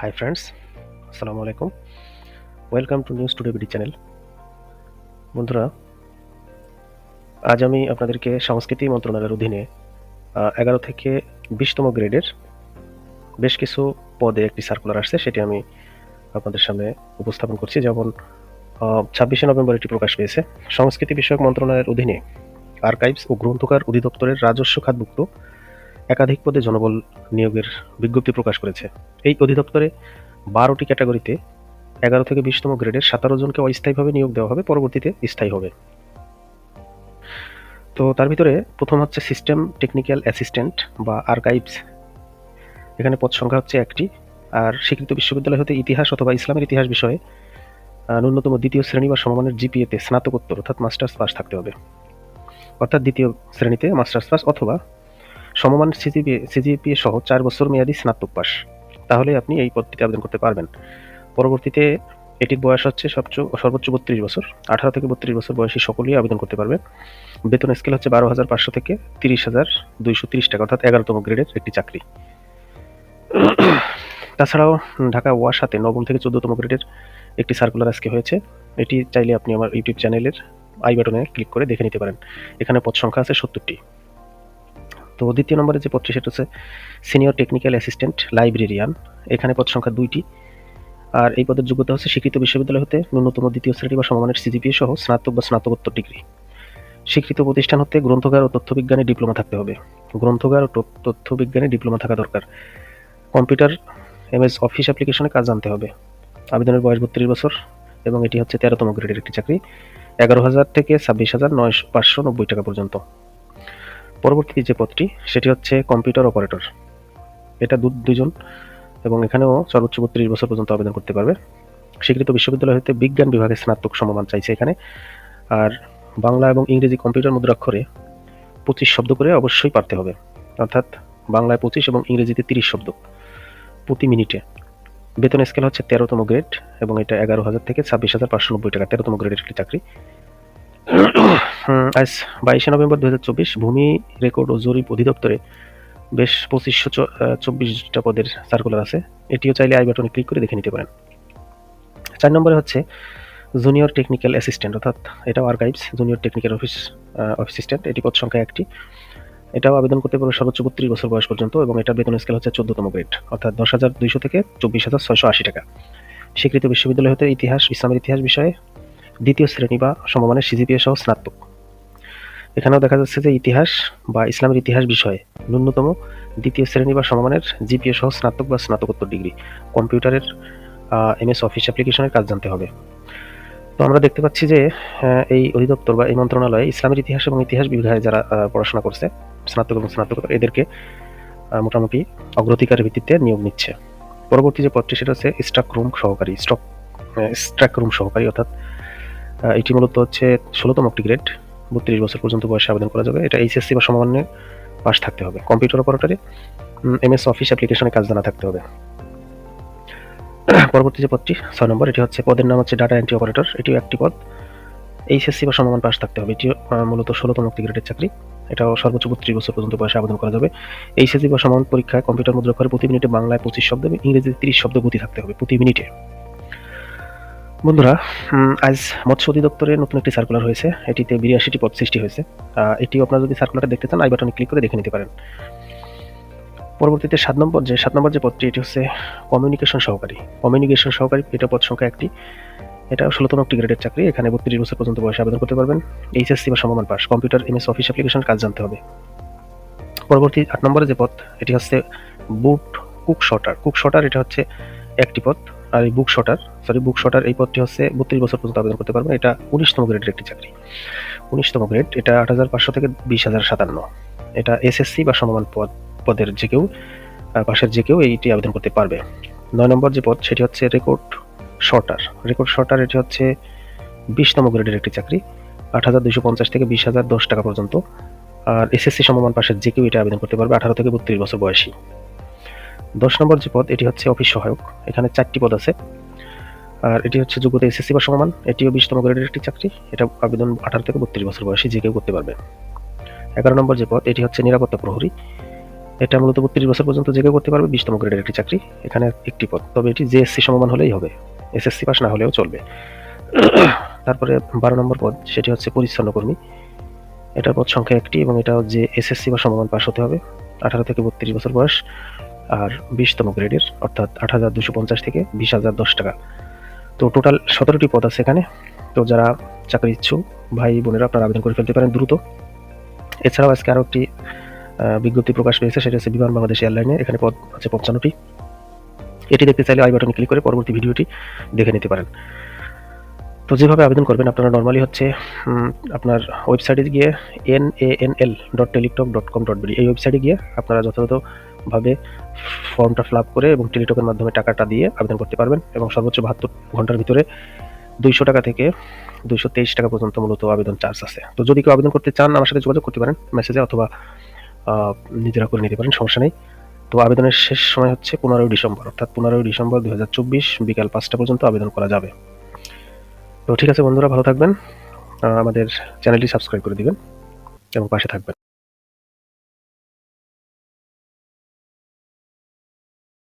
High friends আসসালামু আলাইকুম welcome to news today BD channel বন্ধুরা, আজ আমি আপনাদেরকে সংস্কৃতি মন্ত্রণালয়ের অধীনে এগারো থেকে বিশতম গ্রেডের বেশ কিছু পদে একটি সার্কুলার আসছে, সেটি আমি আপনাদের সামনে উপস্থাপন করছি। যেমন ছাব্বিশে নভেম্বর এটি প্রকাশ পেয়েছে। সংস্কৃতি বিষয়ক মন্ত্রণালয়ের অধীনে আর্কাইভস ও গ্রন্থকার অধিদপ্তরের রাজস্ব খাতভুক্ত একাধিক পদে জনবল নিয়োগের বিজ্ঞপ্তি প্রকাশ করেছে। এই অধিদপ্তরে বারোটি ক্যাটাগরিতে এগারো থেকে বিশতম গ্রেডের সাতারো জনকে অস্থায়ীভাবে নিয়োগ দেওয়া হবে, পরবর্তীতে স্থায়ী হবে। তো তার ভিতরে প্রথম হচ্ছে সিস্টেম টেকনিক্যাল অ্যাসিস্ট্যান্ট বা আর্কাইভস। এখানে পদ সংখ্যা হচ্ছে একটি। আর স্বীকৃত বিশ্ববিদ্যালয় হতে ইতিহাস অথবা ইসলামের ইতিহাস বিষয়ে ন্যূনতম দ্বিতীয় শ্রেণি বা সমমানের জিপিএতে স্নাতকোত্তর অর্থাৎ মাস্টার্স পাস থাকতে হবে। অর্থাৎ দ্বিতীয় শ্রেণীতে মাস্টার্স পাস অথবা সমমান সিজিপিএ সিজিপিএ সহ চার বছর মেয়াদী স্নাতক পাস তাহলে আপনি এই পদটিতে আবেদন করতে পারবেন। পরবর্তীতে এটির বয়স হচ্ছে সবচেয়ে সর্বোচ্চ বত্রিশ বছর। আঠারো থেকে বত্রিশ বছর বয়সী সকলেই আবেদন করতে পারবে বেতন স্কেল হচ্ছে বারো হাজার পাঁচশো থেকে তিরিশ হাজার দুইশো তিরিশ টাকা, অর্থাৎ এগারোতম গ্রেডের একটি চাকরি। তাছাড়াও ঢাকা সাথে নবম থেকে চোদ্দতম গ্রেডের একটি সার্কুলার আজকে হয়েছে। এটি চাইলে আপনি আমার ইউটিউব চ্যানেলের আই বাটনে ক্লিক করে দেখে নিতে পারেন। এখানে পদ সংখ্যা আছে সত্তরটি। তো দ্বিতীয় নম্বরে যে পদটি, সেটা হচ্ছে সিনিয়র টেকনিক্যাল অ্যাসিস্ট্যান্ট লাইব্রেরিয়ান এখানে পদ সংখ্যা দুইটি। আর এই পদের যোগ্যতা হচ্ছে শিক্ষিত বিশ্ববিদ্যালয় হতে ন্যূনতম দ্বিতীয় শ্রেণি বা সমমানের সিজিপিএ সহ স্নাতক বা স্নাতকোত্তর ডিগ্রি। স্বীকৃত প্রতিষ্ঠান হতে গ্রন্থগার ও তথ্যবিজ্ঞানে ডিপ্লোমা থাকতে হবে। গ্রন্থগার ও তথ্যবিজ্ঞানে ডিপ্লোমা থাকা দরকার। কম্পিউটার এমএস অফিস অ্যাপ্লিকেশনে কাজ জানতে হবে। আবেদনের বয়স বত্রিশ বছর এবং এটি হচ্ছে তেরোতম গ্রেডের একটি চাকরি। এগারো হাজার থেকে ছাব্বিশ হাজার নয়শো পাঁচশো নব্বই টাকা পর্যন্ত। পরবর্তী যে পদটি, সেটি হচ্ছে কম্পিউটার অপারেটর এটা দু দুজন এবং এখানেও সর্বোচ্চ বত্রিশ বছর পর্যন্ত আবেদন করতে পারবে। স্বীকৃত বিশ্ববিদ্যালয় হতে বিজ্ঞান বিভাগে স্নাতক সমমান চাইছে এখানে। আর বাংলা এবং ইংরেজি কম্পিউটার মুদ্রাক্ষরে পঁচিশ শব্দ করে অবশ্যই পারতে হবে। অর্থাৎ বাংলায় পঁচিশ এবং ইংরেজিতে তিরিশ শব্দ প্রতি মিনিটে। বেতন স্কেল হচ্ছে তেরোতম গ্রেড এবং এটা এগারো হাজার থেকে ছাব্বিশ হাজার পাঁচশো নব্বই টাকা, তেরোতম গ্রেডের একটি চাকরি। আজ বাইশে নভেম্বর দু হাজার চব্বিশ ভূমি রেকর্ড ও জরিপ অধিদপ্তরে বেশ পঁচিশশো চব্বিশটা পদের সার্কুলার আছে। এটিও চাইলে আই বাটনে ক্লিক করে দেখে নিতে পারেন। চার নম্বরে হচ্ছে জুনিয়র টেকনিক্যাল অ্যাসিস্ট্যান্ট অর্থাৎ এটাও archives junior technical office assistant এটি পদ সংখ্যা একটি। এটাও আবেদন করতে পারবে সর্বোচ্চ বত্রিশ বছর বয়স পর্যন্ত এবং এটার বেতন স্কেল হচ্ছে চোদ্দতম গ্রেড অর্থাৎ দশ হাজার দুইশো থেকে চব্বিশ হাজার ছয়শো আশি টাকা। স্বীকৃত বিশ্ববিদ্যালয় হতে ইতিহাস, ইসলামের ইতিহাস বিষয়ে দ্বিতীয় শ্রেণি বা সমমানের সিজিপিএ সহ স্নাতক। এখানেও দেখা যাচ্ছে যে ইতিহাস বা ইসলামের ইতিহাস বিষয়ে ন্যূনতম দ্বিতীয় শ্রেণি বা সমমানের জিপিএ সহ স্নাতক বা স্নাতকোত্তর ডিগ্রি কম্পিউটারের এমএস অফিস অ্যাপ্লিকেশনের কাজ জানতে হবে। তো আমরা দেখতে পাচ্ছি যে এই অধিদপ্তর বা এই মন্ত্রণালয়ে ইসলামের ইতিহাস এবং ইতিহাস বিভাগে যারা পড়াশোনা করছে, স্নাতক এবং স্নাতকোত্তর, এদেরকে মোটামুটি অগ্রাধিকারের ভিত্তিতে নিয়োগ নিচ্ছে। পরবর্তী যে পদটি, সেটা হচ্ছে স্টক রুম সহকারী স্টক স্ট্রাক রুম সহকারী, অর্থাৎ এটি মূলত হচ্ছে ষোলোতম একটি গ্রেড বত্রিশ বছর পর্যন্ত বয়সে আবেদন করা যাবে। এটা এইচএসসি বা সমমান্যে পাস থাকতে হবে, কম্পিউটার অপারেটরে এমএস অফিস অ্যাপ্লিকেশনে কাজ জানা থাকতে হবে। পরবর্তী যে পদটি, ছয় নম্বর, এটি হচ্ছে পদের নাম হচ্ছে ডাটা এন্ট্রি অপারেটর এটিও একটি পদ। এইচএসসি বা সমমান পাস থাকতে হবে, এটিও মূলত ষোলোতম একটি গ্রেডের চাকরি। এটাও সর্বোচ্চ বত্রিশ বছর পর্যন্ত বয়সে আবেদন করা যাবে। এইচএসসি বা সমান পরীক্ষায় কম্পিউটার মুদ্রা করে প্রতি মিনিটে বাংলায় পঁচিশ শব্দ এবং ইংরেজিতে তিরিশ শব্দ গতি থাকতে হবে প্রতি মিনিটে। বন্ধুরা আজ মৎস্য অধিদপ্তরে নতুন একটি সার্কুলার হয়েছে। এটিতে বিরাশিটি পদ সৃষ্টি হয়েছে। এটিও আপনারা যদি সার্কুলারটা দেখতে চান আই বাটনে ক্লিক করে দেখে নিতে পারেন। পরবর্তীতে সাত নম্বর যে সাত নম্বর যে পদটি এটি হচ্ছে কমিউনিকেশন সহকারী। কমিউনিকেশন সহকারী এটা পদ সংখ্যা একটি। এটা ষোলোতম একটি গ্রেডের চাকরি। এখানে বত্রিশ বছর পর্যন্ত বয়সে আবেদন করতে পারবেন। এইচএসসি বা সমমান pass. Computer MS office application কাজ জানতে হবে। পরবর্তী আট নম্বরে যে পদ এটি হচ্ছে boot cook sorter cook sorter এটা হচ্ছে একটি পদ। আর এই book sorter sorry book sorter এই পদটি হচ্ছে বত্রিশ বছর পর্যন্ত আবেদন করতে পারবেন এটা উনিশতম গ্রেডের একটি চাকরি। উনিশতম গ্রেড এটা আট হাজার পাঁচশো থেকে বিশ হাজার সাতান্ন। এটা এসএসসি বা সমমান পদ, পদের যে কেউ পাশের যে কেউ এইটি আবেদন করতে পারবে। নয় নম্বর যে পদ, সেটি হচ্ছে রেকর্ড শর্টার রেকর্ড শর্টার এটি হচ্ছে বিশতম গ্রেডের একটি চাকরি, আট হাজার দুইশো পঞ্চাশ থেকে বিশ হাজার দশ টাকা পর্যন্ত। আর এসএসসি সমমান পাশের যে কেউ এটা আবেদন করতে পারবে, আঠারো থেকে বত্রিশ বছর বয়সী। দশ নম্বর যে পদ, এটি হচ্ছে অফিস সহায়ক। এখানে চারটি পদ আছে। আর এটি হচ্ছে যোগ্যতা এসএসসি বা সমান এটিও বিশতম গ্রেডের একটি চাকরি। এটা আবেদন আঠারো থেকে বত্রিশ বছর বয়সী যে কেউ করতে পারবে। এগারো নম্বর যে পদ, এটি হচ্ছে নিরাপত্তা প্রহরী। এটা মূলত বত্রিশ বছর পর্যন্ত যে কেউ করতে পারবে, বিশতম গ্রেডের একটি চাকরি। এখানে একটি পদ। তবে এটি জেএসসি সমমান হলেই হবে। এসএসসি পাস না হলেও চলবে। তারপরে বারো নম্বর পদ, সেটি হচ্ছে পরিচ্ছন্ন কর্মী। এটার পদ সংখ্যা একটি এবং এটা যে এসএসসি বা সমমান পাস হতে হবে। আঠারো থেকে বত্রিশ বছর বয়স। আর বিশতম গ্রেডের, অর্থাৎ আট হাজার দুশো পঞ্চাশ থেকে বিশ হাজার দশ টাকা। তো টোটাল সতেরোটি পদ আছে এখানে। তো যারা চাকরি ইচ্ছুক, ভাই বোনেরা, আপনারা আবেদন করে ফেলতে পারেন দ্রুত। এছাড়াও আজকে আরও একটি বিজ্ঞপ্তি প্রকাশ পেয়েছে, সেটা হচ্ছে বিমান বাংলাদেশ এয়ারলাইনে। এখানে পদ আছে পঞ্চান্নটি। এটি দেখতে চাইলে আই বাটনে ক্লিক করে পরবর্তী ভিডিওটি দেখে নিতে পারেন। তো যেভাবে আবেদন করবেন, আপনারা নর্মালি হচ্ছে আপনার ওয়েবসাইটে গিয়ে N A N L dot Teletalk dot com dot BD এই ওয়েবসাইটে গিয়ে আপনারা যথাযথভাবে ফর্মটা ফিল করে এবং টেলিটকের মাধ্যমে টাকাটা দিয়ে আবেদন করতে পারবেন এবং সর্বোচ্চ বাহাত্তর ঘণ্টার ভিতরে দুইশো টাকা থেকে দুইশো তেইশ টাকা পর্যন্ত মূলত আবেদন চার্জ আছে। তো যদি কেউ আবেদন করতে চান, আমার সাথে যোগাযোগ করতে পারেন মেসেজে অথবা নিজেরা করে নিতে পারেন, সমস্যা নেই। তো আবেদনের শেষ সময় হচ্ছে পনেরোই ডিসেম্বর, অর্থাৎ পনেরোই ডিসেম্বর দুই হাজার চব্বিশ বিকাল পাঁচটা পর্যন্ত আবেদন করা যাবে। তো ঠিক আছে বন্ধুরা, ভালো থাকবেন। আমাদের চ্যানেলটি সাবস্ক্রাইব করে দিবেন এবং পাশে থাকবেন।